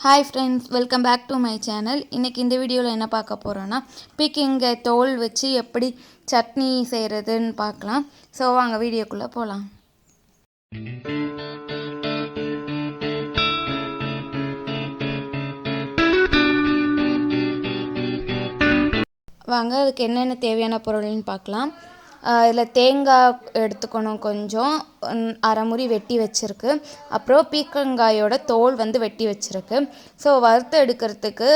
Hi friends welcome back to my channel இன்றைக்கி இந்த வீடியோவில் என்ன பார்க்க போகிறோன்னா பீக்கிங்கை தோல் வச்சு எப்படி சட்னி செய்கிறதுன்னு பார்க்கலாம். ஸோ வாங்க வீடியோக்குள்ளே போகலாம் வாங்க அதுக்கு என்னென்ன தேவையான பொருள்னு பார்க்கலாம். இதில் தேங்காய் எடுத்துக்கணும் கொஞ்சம். அரைமுறி வெட்டி வச்சுருக்கு. அப்புறம் பீக்கங்காயோட தோல் வந்து வெட்டி வச்சுருக்கு. ஸோ வறுத்து எடுக்கிறதுக்கு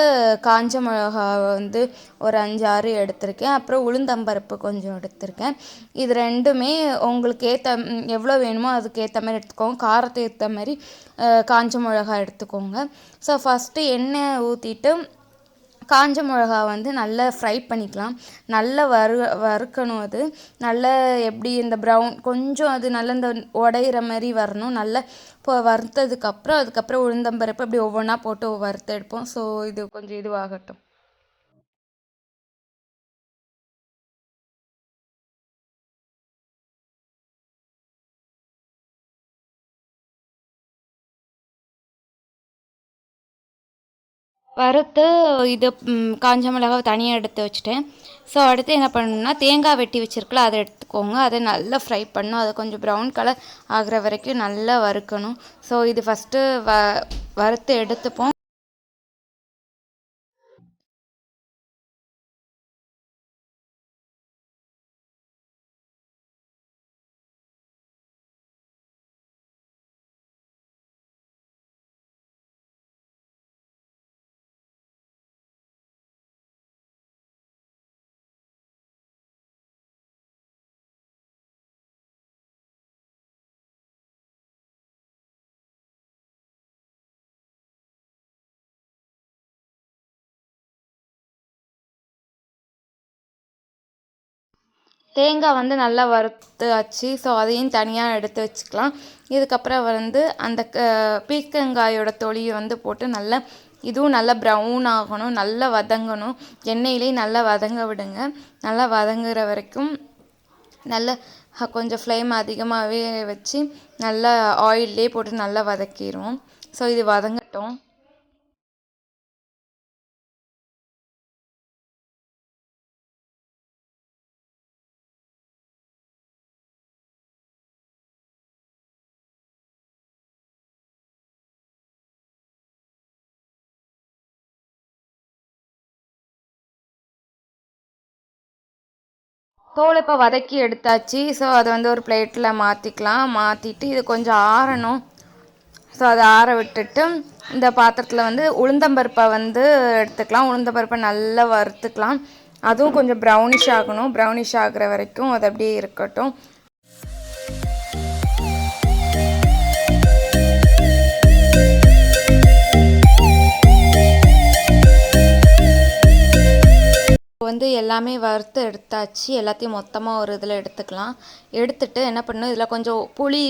காஞ்ச மிளகா வந்து ஒரு அஞ்சாறு எடுத்திருக்கேன். அப்புறம் உளுந்தம்பருப்பு கொஞ்சம் எடுத்திருக்கேன். இது ரெண்டுமே உங்களுக்கு ஏற்ற எவ்வளோ வேணுமோ அதுக்கு ஏற்ற மாதிரி எடுத்துக்கோங்க. காரத்துக்கு ஏற்ற மாதிரி காஞ்ச மிளகா எடுத்துக்கோங்க. ஸோ ஃபஸ்ட்டு எண்ணெய் ஊற்றிட்டு காஞ்ச மிளகா வந்து நல்லா ஃப்ரை பண்ணிக்கலாம். நல்லா வறு வறுக்கணும் அது. நல்லா எப்படி இந்த ப்ரௌன் கொஞ்சம் அது நல்லா இந்த உடையிற மாதிரி வரணும். நல்லா இப்போ வறுத்ததுக்கப்புறம் அதுக்கப்புறம் உளுந்தம்பருப்பு அப்படி ஒவ்வொன்றா போட்டு வறுத்து எடுப்போம் ஸோ இது கொஞ்சம் இதுவாகட்டும். வறுத்து இது காஞ்ச மிளகா தனியாக எடுத்து வச்சுட்டேன். ஸோ அடுத்து என்ன பண்ணணும்னா தேங்காய் வெட்டி வச்சிருக்கல அதை எடுத்துக்கோங்க. அதை நல்லா ஃப்ரை பண்ணணும். அதை கொஞ்சம் ப்ரௌன் கலர் ஆகிற வரைக்கும் நல்லா வறுக்கணும். ஸோ இது ஃபஸ்ட்டு வ வறுத்து எடுத்துப்போம். தேங்காய் வந்து நல்லா வறுத்தாச்சு ஸோ அதையும் தனியாக எடுத்து வச்சுக்கலாம். இதுக்கப்புறம் வந்து அந்த க பீக்கங்காயோட தொலியை வந்து போட்டு நல்லா இதுவும் நல்லா ப்ரௌன் ஆகணும் நல்லா வதங்கணும். எண்ணெயிலேயே நல்லா வதங்க விடுங்க. நல்லா வதங்குற வரைக்கும் நல்லா கொஞ்சம் ஃப்ளேம் அதிகமாகவே வச்சு நல்லா ஆயிலே போட்டு நல்லா வதக்கிடுவோம். ஸோ இது வதங்கட்டும். தோலை இப்போ வதக்கி எடுத்தாச்சு. ஸோ அதை வந்து ஒரு பிளேட்டில் மாற்றிக்கலாம் மாற்றிட்டு இது கொஞ்சம் ஆறணும். ஸோ அதை ஆற விட்டுட்டு இந்த பாத்திரத்தில் வந்து உளுந்தம்பருப்பை வந்து எடுத்துக்கலாம். உளுந்தம்பருப்பை நல்லா வறுத்துக்கலாம். அதுவும் கொஞ்சம் ப்ரௌனிஷ் ஆகணும். ப்ரௌனிஷ் ஆகுற வரைக்கும் அது அப்படியே இருக்கட்டும். வந்து எல்லாமே வறுத்து எடுத்தாச்சு. எல்லாத்தையும் மொத்தமாக ஒரு இதில் எடுத்துக்கலாம். எடுத்துட்டு என்ன பண்ணணும்? இதில் கொஞ்சம் புளி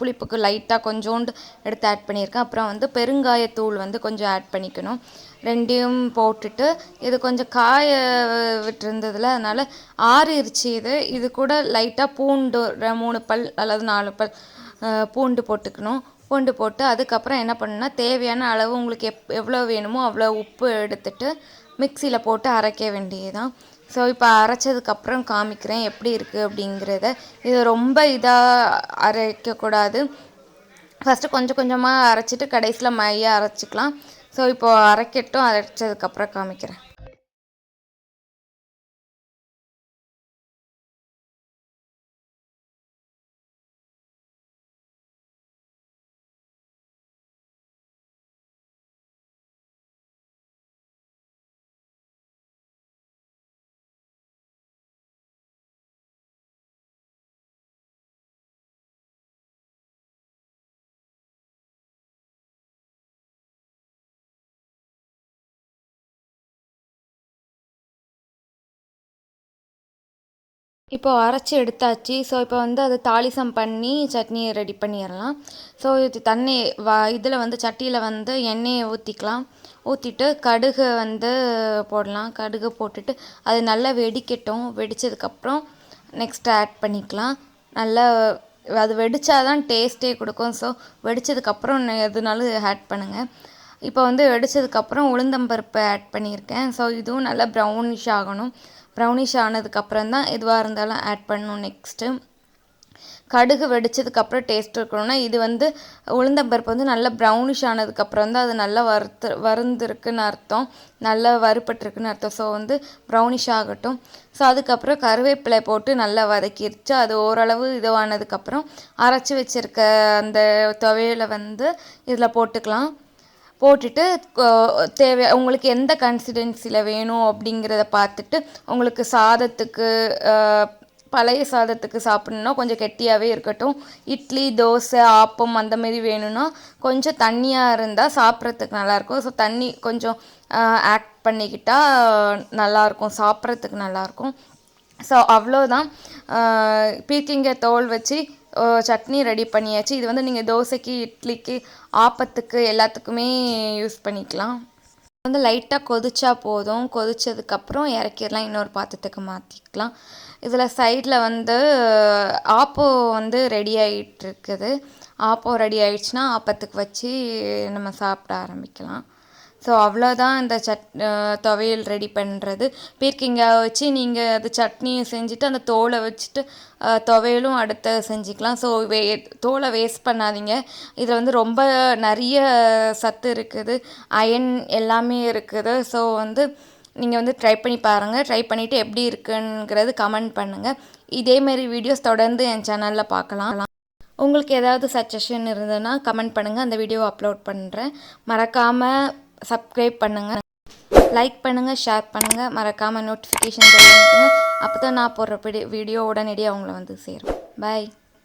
புளிப்புக்கு லைட்டாக கொஞ்சோண்டு எடுத்து ஆட் பண்ணியிருக்கேன். அப்புறம் வந்து பெருங்காயத்தூள் வந்து கொஞ்சம் ஆட் பண்ணிக்கணும். ரெண்டையும் போட்டுட்டு இது கொஞ்சம் காய விட்டுருந்ததில் அதனால் ஆறிருச்சு இது. இது கூட லைட்டாக பூண்டு மூணு பல் அல்லது நாலு பல் பூண்டு போட்டுக்கணும். பூண்டு போட்டு அதுக்கப்புறம் என்ன பண்ணுன்னா தேவையான அளவு உங்களுக்கு எப் எவ்வளோ வேணுமோ அவ்வளோ உப்பு எடுத்துட்டு மிக்சியில் போட்டு அரைக்க வேண்டியதுதான். ஸோ இப்போ அரைச்சதுக்கப்புறம் காமிக்கிறேன் எப்படி இருக்குது அப்படிங்கிறத. இது ரொம்ப இதாக அரைக்கக்கூடாது. ஃபஸ்ட்டு கொஞ்சம் கொஞ்சமாக அரைச்சிட்டு கடைசியில் மையாக அரைச்சிக்கலாம். ஸோ இப்போது அரைக்கட்டும் அரைச்சதுக்கப்புறம் காமிக்கிறேன். இப்போ அரைச்சி எடுத்தாச்சு. ஸோ இப்போ வந்து அதை தாளிசம் பண்ணி சட்னியை ரெடி பண்ணிடலாம். ஸோ இது தண்ணி வ இதில் வந்து சட்டியில் வந்து எண்ணெயை ஊற்றிக்கலாம் ஊற்றிட்டு கடுகு வந்து போடலாம். கடுகு போட்டுட்டு அது நல்லா வெடிக்கட்டும். வெடித்ததுக்கப்புறம் நெக்ஸ்ட் ஆட் பண்ணிக்கலாம். நல்லா அது வெடிச்சாதான் டேஸ்ட்டே கொடுக்கும். ஸோ வெடிச்சதுக்கப்புறம் எதுனாலும் ஆட் பண்ணுங்கள் இப்போ வந்து வெடிச்சதுக்கப்புறம் உளுந்தம்பருப்பு ஆட் பண்ணியிருக்கேன். ஸோ இதுவும் நல்லா ப்ரௌனிஷ் ஆகணும். ப்ரௌனிஷ் ஆனதுக்கப்புறம் தான் எதுவாக இருந்தாலும் ஆட் பண்ணணும் நெக்ஸ்ட்டு கடுகு வெடிச்சதுக்கப்புறம் டேஸ்ட் இருக்கணும்னா இது வந்து உளுந்தம்பருப்பு வந்து நல்லா ப்ரௌனிஷ் ஆனதுக்கப்புறம் தான் அது நல்லா வறுத்து வறுந்துருக்குன்னு அர்த்தம். நல்லா வறுபட்டுருக்குன்னு அர்த்தம். ஸோ வந்து ப்ரௌனிஷ் ஆகட்டும். ஸோ அதுக்கப்புறம் கருவேப்பிலை போட்டு நல்லா வதக்கிடுச்சு. அது ஓரளவு இதுவானதுக்கப்புறம் அரைச்சி வச்சுருக்க அந்த துவையலை வந்து இதில் போட்டுக்கலாம். போட்டுட்டு தேவை உங்களுக்கு எந்த கன்சிடென்சியில் வேணும் அப்படிங்கிறத பார்த்துட்டு உங்களுக்கு சாதத்துக்கு பழைய சாதத்துக்கு சாப்பிட்ணுன்னா கொஞ்சம் கெட்டியாகவே இருக்கட்டும். இட்லி தோசை ஆப்பம் அந்த மாதிரி வேணும்னா கொஞ்சம் தண்ணியாக இருந்தால் சாப்பிட்றதுக்கு நல்லாயிருக்கும். ஸோ தண்ணி கொஞ்சம் ஆக்ட் பண்ணிக்கிட்டால் நல்லாயிருக்கும் சாப்பிட்றதுக்கு நல்லாயிருக்கும். ஸோ அவ்வளோதான் பீர்க்கிங்க தோல் வச்சு சட்னி ரெடி பண்ணியாச்சு. இது வந்து நீங்கள் தோசைக்கு இட்லிக்கு ஆப்பத்துக்கு எல்லாத்துக்குமே யூஸ் பண்ணிக்கலாம். வந்து லைட்டாக கொதிச்சா போதும். கொதிச்சதுக்கப்புறம் இறக்கிடலாம். இன்னொரு பாத்திரத்துக்கு மாற்றிக்கலாம் இதில் சைடில் வந்து ஆப்போ வந்து ரெடி ஆகிட்டுருக்குது ஆப்போ ரெடி ஆயிடுச்சுன்னா ஆப்பத்துக்கு வச்சு நம்ம சாப்பிட ஆரம்பிக்கலாம். ஸோ அவ்வளோதான் இந்த சட் துவையல் ரெடி பண்ணுறது பீர்க்கிங்காய் வச்சு நீங்கள் அது சட்னியும் செஞ்சுட்டு அந்த தோலை வச்சுட்டு துவையலும் அடுத்து செஞ்சுக்கலாம். ஸோ வே தோலை வேஸ்ட் பண்ணாதீங்க. இதில் வந்து ரொம்ப நிறைய சத்து இருக்குது. அயன் எல்லாமே இருக்குது. ஸோ வந்து நீங்கள் வந்து ட்ரை பண்ணி பாருங்கள் ட்ரை பண்ணிவிட்டு எப்படி இருக்குங்கிறது கமெண்ட் பண்ணுங்கள் இதேமாரி வீடியோஸ் தொடர்ந்து என் சேனலில் பார்க்கலாம். உங்களுக்கு ஏதாவது சஜஷன் இருந்ததுன்னா கமெண்ட் பண்ணுங்கள் அந்த வீடியோவை அப்லோட் பண்ணுறேன் மறக்காமல் சப்ஸ்கிரைப் பண்ணுங்கள் லைக் பண்ணுங்கள் ஷேர் பண்ணுங்கள் மறக்காமல் நோட்டிஃபிகேஷன் தெரிஞ்சுக்கங்க அப்போ தான் நான் போடுற வீடியோ உடனடியாக அவங்கள வந்து சேரும். பாய்